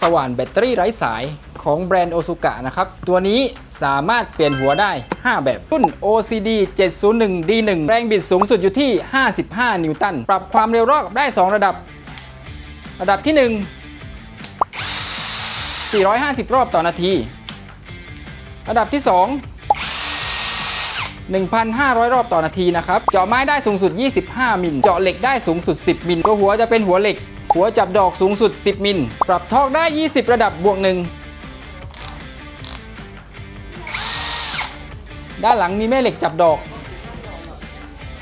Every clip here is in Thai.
สว่านแบตเตอรี่ไร้สายของแบรนด์โอซุกะนะครับ ตัวนี้สามารถเปลี่ยนหัวได้ 5 แบบ รุ่น OCD 701 D1 แรงบิดสูงสุดอยู่ที่ 55 นิวตัน ปรับความเร็วรอบได้ 2 ระดับ ระดับที่ 1 450 รอบต่อนาที ระดับที่ 2 1,500 รอบต่อนาทีนะครับ เจาะไม้ได้สูงสุด 25 มิล เจาะเหล็กได้สูงสุด 10 มิล ตัวหัวจะเป็นหัวเหล็ก หัวจับดอกสูงสุด 10 มิล ปรับทอกได้ 20 ระดับบวกหนึ่งด้านหลังมีแม่เหล็กจับดอก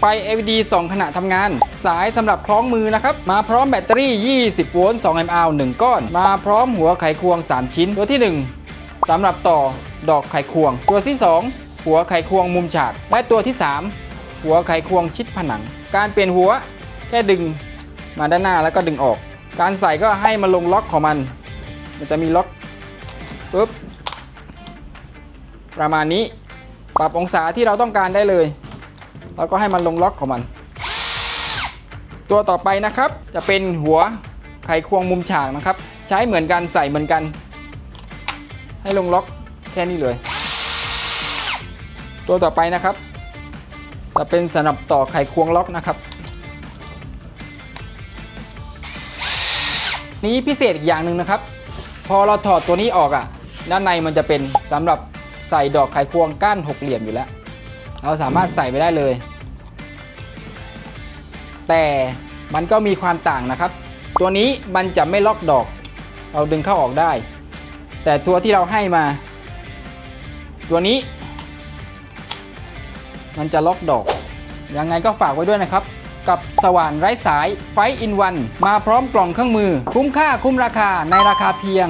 ไป LED 2 ขณะทำงาน สายสำหรับคล้องมือนะครับ มาพร้อมแบตเตอรี่ 20 โวลต์ 2 mAh 1 ก้อน มาพร้อมหัวไขควง 3 ชิ้น ตัวที่ 1สำหรับต่อดอกไขควง ตัวที่ 2 หัวไขควงมุมฉาก และตัวที่ 3 หัวไขควงชิดผนัง การเปลี่ยนหัวแค่ดึง มาด้านหน้าแล้วก็ดึงออก การใส่ก็ให้มันลงล็อกของมัน มันจะมีล็อกปุ๊บประมาณนี้ปรับองศาที่เราต้องการได้เลย แล้วก็ให้มันลงล็อกของมัน ตัวต่อไปนะครับ จะเป็นหัวไขควงมุมฉากนะครับ ใช้เหมือนกันใส่เหมือนกัน ให้ลงล็อกแค่นี้เลย ตัวต่อไปนะครับ จะเป็นสนับต่อไขควงล็อกนะครับ นี้พิเศษอีกอย่างหนึ่งนะครับ พอเราถอดตัวนี้ออกอะ ด้านในมันจะเป็นสำหรับใส่ดอกไขควงก้านหกเหลี่ยมอยู่แล้ว เราสามารถใส่ไปได้เลย แต่มันก็มีความต่างนะครับ ตัวนี้มันจะไม่ล็อกดอก เราดึงเข้าออกได้ แต่ตัวที่เราให้มา ตัวนี้ มันจะล็อกดอก ยังไงก็ฝากไว้ด้วยนะครับ กับสว่านไร้สายไฟอินวัน มาพร้อมกล่องเครื่องมือ คุ้มค่าคุ้มราคาในราคาเพียง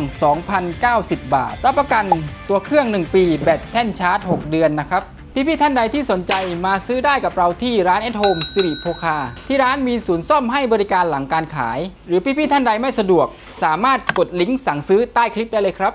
2,090 บาท รับประกันตัวเครื่อง 1 ปี แบตแท่นชาร์จ 6 เดือนนะครับพี่ๆท่านใดที่สนใจมาซื้อได้กับเราที่ร้าน at home สิริโภคา ที่ร้านมีศูนย์ซ่อมให้บริการหลังการขาย หรือพี่ๆท่านใดไม่สะดวก สามารถกดลิงก์สั่งซื้อใต้คลิปได้เลยครับ